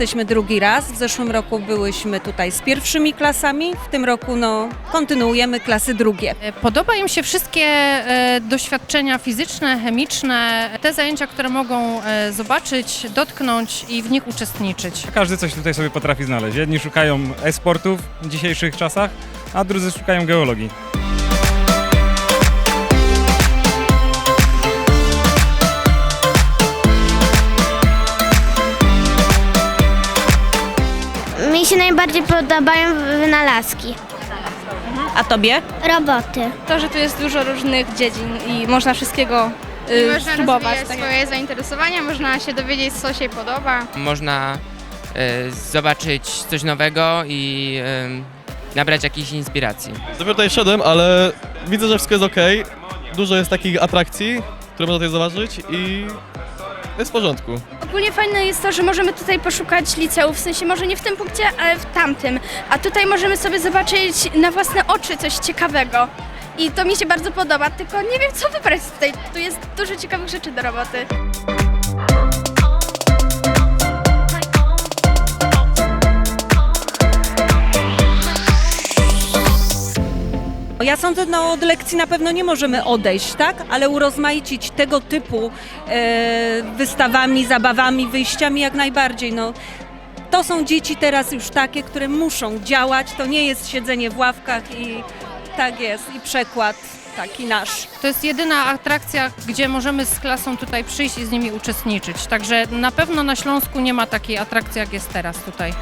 jesteśmy drugi raz. W zeszłym roku byłyśmy tutaj z pierwszymi klasami. W tym roku no, kontynuujemy klasy drugie. Podoba im się wszystkie e, doświadczenia fizyczne, chemiczne, te zajęcia, które mogą e, zobaczyć, dotknąć i w nich uczestniczyć. Każdy coś tutaj sobie potrafi znaleźć. Jedni szukają e-sportów w dzisiejszych czasach, a drudzy szukają geologii. Mi się najbardziej podobają wynalazki. A tobie? Roboty. To, że tu jest dużo różnych dziedzin i można wszystkiego y, Można spróbować. rozwijać tak. swoje zainteresowania, można się dowiedzieć, co się podoba. Można e, zobaczyć coś nowego i e, nabrać jakiejś inspiracji. Dopiero tutaj wszedłem, ale widzę, że wszystko jest ok. Dużo jest takich atrakcji, które można tutaj zobaczyć i jest w porządku. Ogólnie fajne jest to, że możemy tutaj poszukać liceów, w sensie może nie w tym punkcie, ale w tamtym. A tutaj możemy sobie zobaczyć na własne oczy coś ciekawego. I to mi się bardzo podoba, tylko nie wiem co wybrać tutaj. Tu jest dużo ciekawych rzeczy do roboty. Ja sądzę, no od lekcji na pewno nie możemy odejść, tak? Ale urozmaicić tego typu e, wystawami, zabawami, wyjściami jak najbardziej. No, to są dzieci teraz już takie, które muszą działać. To nie jest siedzenie w ławkach i tak jest, i przekład taki nasz. To jest jedyna atrakcja, gdzie możemy z klasą tutaj przyjść i z nimi uczestniczyć. Także na pewno na Śląsku nie ma takiej atrakcji, jak jest teraz tutaj.